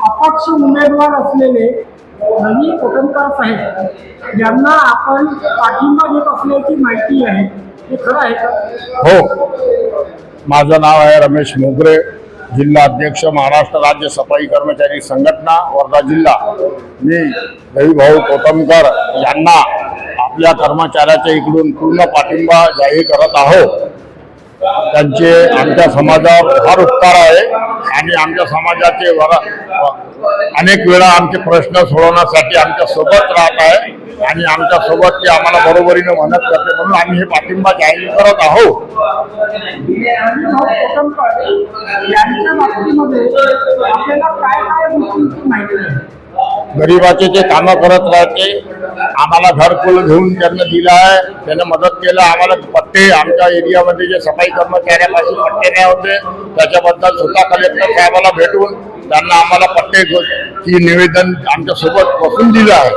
अपक्ष उमेदवार असलेले रवी कोटमकर साहेब यांना आपण पाठिंबा देत असल्याची माहिती आहे. हे खरं आहे का? हो. माझं नाव आहे रमेश मोगरे जिल्हा अध्यक्ष महाराष्ट्र राज्य सफाई कर्मचारी संघटना वर्धा जिल्हा. मी रविभाऊ कोटमकर यांना आपल्या कर्मचाऱ्याच्या इकडून पूर्ण पाठिंबा जाहीर करत आहोत त्यांचे आमच्या समाजावर फार उपकार आहे. आणि आमच्या समाजाचे वर अनेक वेळा आमचे प्रश्न सोडवण्यासाठी आमच्यासोबत राहत आहे. आणि आमच्यासोबत ते आम्हाला बरोबरीने मदत करते. म्हणून आम्ही हे पाठिंबा जाहीर करत आहोत. गरिबाचे जे कामं करत राहते आम्हाला घरकुल घेऊन त्यांना दिलं आहे. त्याने मदत केलं. आम्हाला पट्टे आमच्या एरियामध्ये जे सफाई कर्मचाऱ्यापासून पट्टे नाही होते. त्याच्याबद्दल सुद्धा कलेक्टर साहेबाला भेटून त्यांना आम्हाला पट्टे निवेदन आमच्यासोबत बसून दिलं आहे.